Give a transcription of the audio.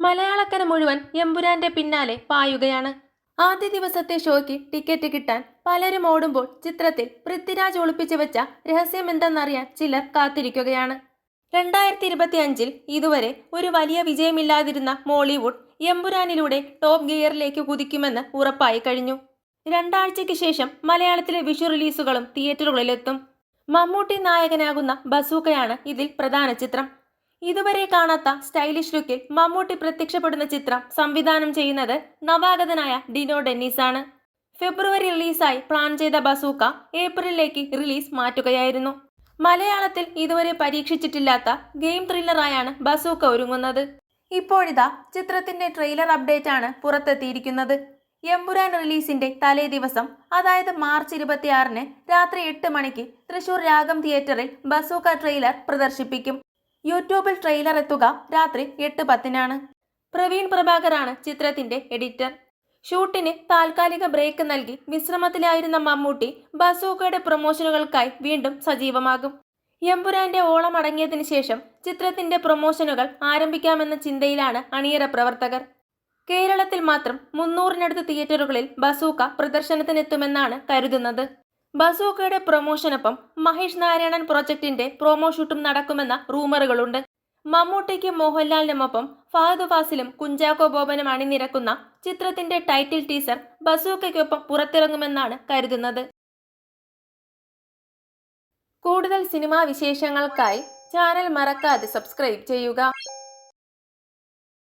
മലയാളക്കര മുഴുവൻ എമ്പുരാന്റെ പിന്നാലെ പായുകയാണ്. ആദ്യ ദിവസത്തെ ഷോയ്ക്ക് ടിക്കറ്റ് കിട്ടാൻ പലരും ഓടുമ്പോൾ ചിത്രത്തിൽ പൃഥ്വിരാജ് ഒളിപ്പിച്ചു വെച്ച രഹസ്യമെന്തെന്നറിയാൻ ചിലർ കാത്തിരിക്കുകയാണ്. രണ്ടായിരത്തി ഇരുപത്തി അഞ്ചിൽ ഇതുവരെ ഒരു വലിയ വിജയമില്ലാതിരുന്ന മോളിവുഡ് എമ്പുരാനിലൂടെ ടോപ്പ് ഗിയറിലേക്ക് കുതിക്കുമെന്ന് ഉറപ്പായി കഴിഞ്ഞു. രണ്ടാഴ്ചയ്ക്ക് ശേഷം മലയാളത്തിലെ വിഷു റിലീസുകളും തിയേറ്ററുകളിലെത്തും. മമ്മൂട്ടി നായകനാകുന്ന ബസൂക്കയാണ് ഇതിൽ പ്രധാന ചിത്രം. ഇതുവരെ കാണാത്ത സ്റ്റൈലിഷ് ലുക്കിൽ മമ്മൂട്ടി പ്രത്യക്ഷപ്പെടുന്ന ചിത്രം സംവിധാനം ചെയ്യുന്നത് നവാഗതനായ ഡിനോ ഡെന്നീസ് ആണ് ഫെബ്രുവരി റിലീസായി പ്ലാൻ ചെയ്ത ബസൂക്ക ഏപ്രിലിലേക്ക് റിലീസ് മാറ്റുകയായിരുന്നു. മലയാളത്തിൽ ഇതുവരെ പരീക്ഷിച്ചിട്ടില്ലാത്ത ഗെയിം ത്രില്ലറായാണ് ബസൂക്ക ഒരുങ്ങുന്നത്. ഇപ്പോഴിതാ ചിത്രത്തിന്റെ ട്രെയിലർ അപ്ഡേറ്റ് ആണ് പുറത്തെത്തിയിരിക്കുന്നത്. എമ്പുരാൻ റിലീസിന്റെ തലേ ദിവസം അതായത് മാർച്ച് ഇരുപത്തിയാറിന് രാത്രി എട്ട് മണിക്ക് തൃശൂർ രാഗം തിയേറ്ററിൽ ബസൂക്ക ട്രെയിലർ പ്രദർശിപ്പിക്കും. യൂട്യൂബിൽ ട്രെയിലർ എത്തുക രാത്രി എട്ട് പത്തിനാണ്. പ്രവീൺ പ്രഭാകറാണ് ചിത്രത്തിന്റെ എഡിറ്റർ ഷൂട്ടിന് താൽക്കാലിക ബ്രേക്ക് നൽകി വിശ്രമത്തിലായിരുന്ന മമ്മൂട്ടി ബസൂക്കയുടെ പ്രൊമോഷനുകൾക്കായി വീണ്ടും സജീവമാകും. എമ്പുരാന്റെ ഓളം അടങ്ങിയതിനു ശേഷം ചിത്രത്തിന്റെ പ്രൊമോഷനുകൾ ആരംഭിക്കാമെന്ന ചിന്തയിലാണ് അണിയറ പ്രവർത്തകർ. കേരളത്തിൽ മാത്രം മുന്നൂറിനടുത്ത് തിയേറ്ററുകളിൽ ബസൂക്ക പ്രദർശനത്തിനെത്തുമെന്നാണ് കരുതുന്നത്. ബസൂക്കയുടെ പ്രൊമോഷനൊപ്പം മഹേഷ് നാരായണൻ പ്രൊജക്ടിന്റെ പ്രൊമോ ഷൂട്ടും നടക്കുമെന്ന റൂമറുകളുണ്ട്. മമ്മൂട്ടിക്കും മോഹൻലാലിനുമൊപ്പം ഫഹദ് ഫാസിലും കുഞ്ചാക്കോ ബോബനും അണിനിരക്കുന്ന ചിത്രത്തിന്റെ ടൈറ്റിൽ ടീസർ ബസൂക്കയ്ക്കൊപ്പം പുറത്തിറങ്ങുമെന്നാണ് കരുതുന്നത്. കൂടുതൽ സിനിമാ വിശേഷങ്ങൾക്കായി ചാനൽ മറക്കാതെ സബ്സ്ക്രൈബ് ചെയ്യുക.